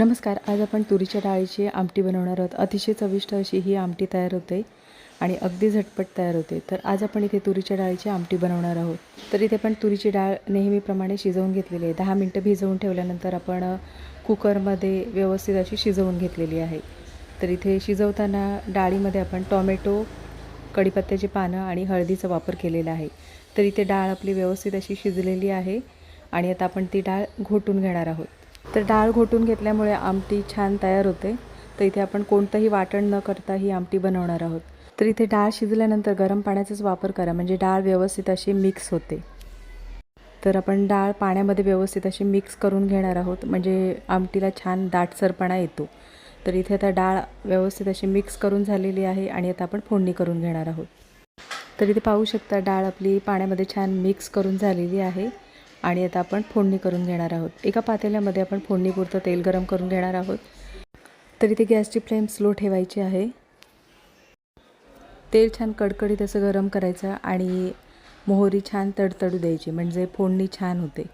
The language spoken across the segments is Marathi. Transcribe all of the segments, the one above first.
नमस्कार आज आपण तुरीच्या डाळीची आमटी बनवणार आहोत. अतिशय चविष्ट अशी ही आमटी तयार होते आणि अगदी झटपट तयार होते. तर आज आपण इथे तुरीच्या डाळीची आमटी बनवणार आहोत. तर इथे आपण तुरीची डाळ नेहमीप्रमाणे शिजवून घेतलेली आहे. दहा मिनटं भिजवून ठेवल्यानंतर आपण कुकरमध्ये व्यवस्थित अशी शिजवून घेतलेली आहे. तर इथे शिजवताना डाळीमध्ये आपण टॉमॅटो कढीपत्त्याची पानं आणि हळदीचा वापर केलेला आहे. तर इथे डाळ आपली व्यवस्थित अशी शिजलेली आहे आणि आता आपण ती डाळ घोटून घेणार आहोत. तर डाळ घोटून घेतल्यामुळे आमटी छान तयार होते. तर इथे आपण कोणतंही वाटण न करता ही आमटी बनवणार आहोत. तर इथे डाळ शिजल्यानंतर गरम पाण्याचाच वापर करा म्हणजे डाळ व्यवस्थित अशी मिक्स होते. तर आपण डाळ पाण्यामध्ये व्यवस्थित अशी मिक्स करून घेणार आहोत म्हणजे आमटीला छान दाटसरपणा येतो. तर इथे आता डाळ व्यवस्थित अशी मिक्स करून झालेली आहे आणि आता आपण फोडणी करून घेणार आहोत. तर इथे पाहू शकता डाळ आपली पाण्यामध्ये छान मिक्स करून झालेली आहे. आणि आता आपण फोडणी करून घेणार आहोत. एका पातेल्यामध्ये आपण फोडणीपुरतं तेल गरम करून घेणार आहोत. तरी ते गॅसची फ्लेम स्लो ठेवायची आहे. तेल छान कडकडीत असं गरम करायचं आणि मोहरी छान तडतडू द्यायची म्हणजे फोडणी छान होते.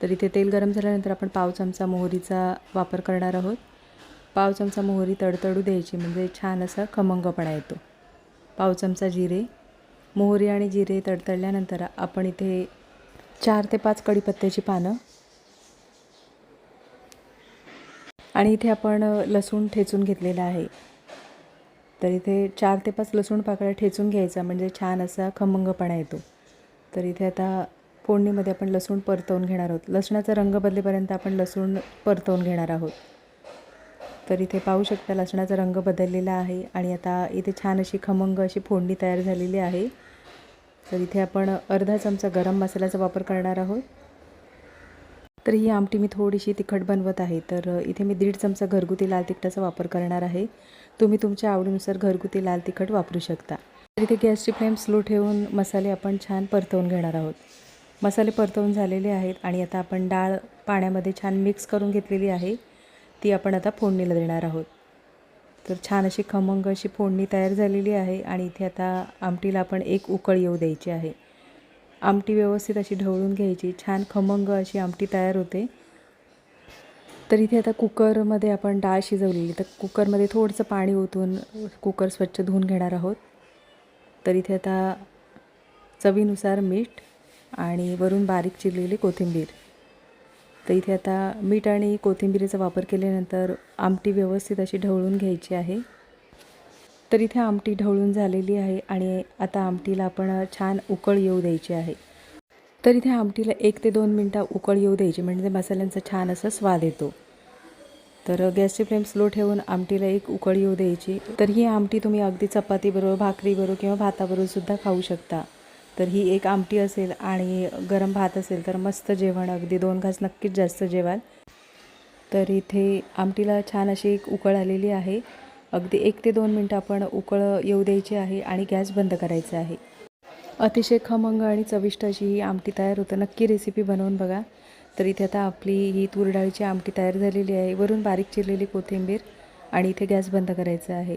तर इथे तेल गरम झाल्यानंतर आपण पाव चमचा मोहरीचा वापर करणार आहोत. पाव चमचा मोहरी तडतडू द्यायची म्हणजे छान असा खमंगपणा येतो. पाव चमचा जिरे. मोहरी आणि जिरे तडतडल्यानंतर आपण इथे चार ते पाच कढीपत्त्याची पानं. आणि इथे आपण लसूण ठेचून घेतलेला आहे. तर इथे चार ते पाच लसूण पाकळ्या ठेचून घ्यायचा म्हणजे छान असा खमंगपणा येतो. तर इथे आता फोडणीमध्ये आपण लसूण परतवून घेणार आहोत. लसणाचा रंग बदलेपर्यंत आपण लसूण परतवून घेणार आहोत. तर इथे पाहू शकता लसणाचा रंग बदललेला आहे आणि आता इथे छान अशी खमंग अशी फोडणी तयार झालेली आहे. तर इथे आपण अर्धा चमचा गरम मसाल्याचा वापर करणार आहोत. तर ही आमटी मी थोडीशी तिखट बनवत आहे. तर इथे मी दीड चमचा घरगुती लाल तिखटाचा वापर करणार आहे. तुम्ही तुमच्या आवडीनुसार घरगुती लाल तिखट वापरू शकता. तर इथे गॅसची फ्लेम स्लो ठेवून मसाले आपण छान परतवून घेणार आहोत. मसाले परतवून झालेले आहेत आणि आता आपण डाळ पाण्यामध्ये छान मिक्स करून घेतलेली आहे. ती आपण आता फोडणीला देणार आहोत. तर छान अशी खमंग अशी फोडणी तयार झालेली आहे आणि इथे आता आमटीला आपण एक उकळ येऊ द्यायची आहे. आमटी व्यवस्थित अशी ढवळून घ्यायची. छान खमंग अशी आमटी तयार होते. तर इथे आता कुकरमध्ये आपण डाळ शिजवलेली. तर कुकरमध्ये थोडंसं पाणी ओतून कुकर स्वच्छ धुवून घेणार आहोत. तर इथे आता चवीनुसार मीठ आणि वरून बारीक चिरलेली कोथिंबीर. तर इथे आता मीठ आणि कोथिंबीरीचा वापर केल्यानंतर आमटी व्यवस्थित अशी ढवळून घ्यायची आहे. तर इथे आमटी ढवळून झालेली आहे आणि आता आमटीला आपण छान उकळ येऊ द्यायची आहे. तर इथे आमटीला एक ते दोन मिनटं उकळ येऊ द्यायची म्हणजे मसाल्यांचा छान असा स्वाद येतो. तर गॅसची फ्लेम स्लो ठेवून आमटीला एक उकळ येऊ द्यायची. तर ही आमटी तुम्ही अगदी चपातीबरोबर भाकरीबरोबर किंवा भाताबरोबर सुद्धा खाऊ शकता. तर ही एक आमटी असेल आणि गरम भात असेल तर मस्त जेवण अगदी दोन घास नक्कीच जास्त जेवाल. तर इथे आमटीला छान अशी एक उकळ आलेली आहे. अगदी एक ते दोन मिनटं आपण उकळ येऊ द्यायची आहे आणि गॅस बंद करायचा आहे. अतिशय खमंग आणि चविष्ट अशी ही आमटी तयार होतं. नक्की रेसिपी बनवून बघा. तर इथे आता आपली ही तूर डाळीची आमटी तयार झालेली आहे. वरून बारीक चिरलेली कोथिंबीर आणि इथे गॅस बंद करायचा आहे.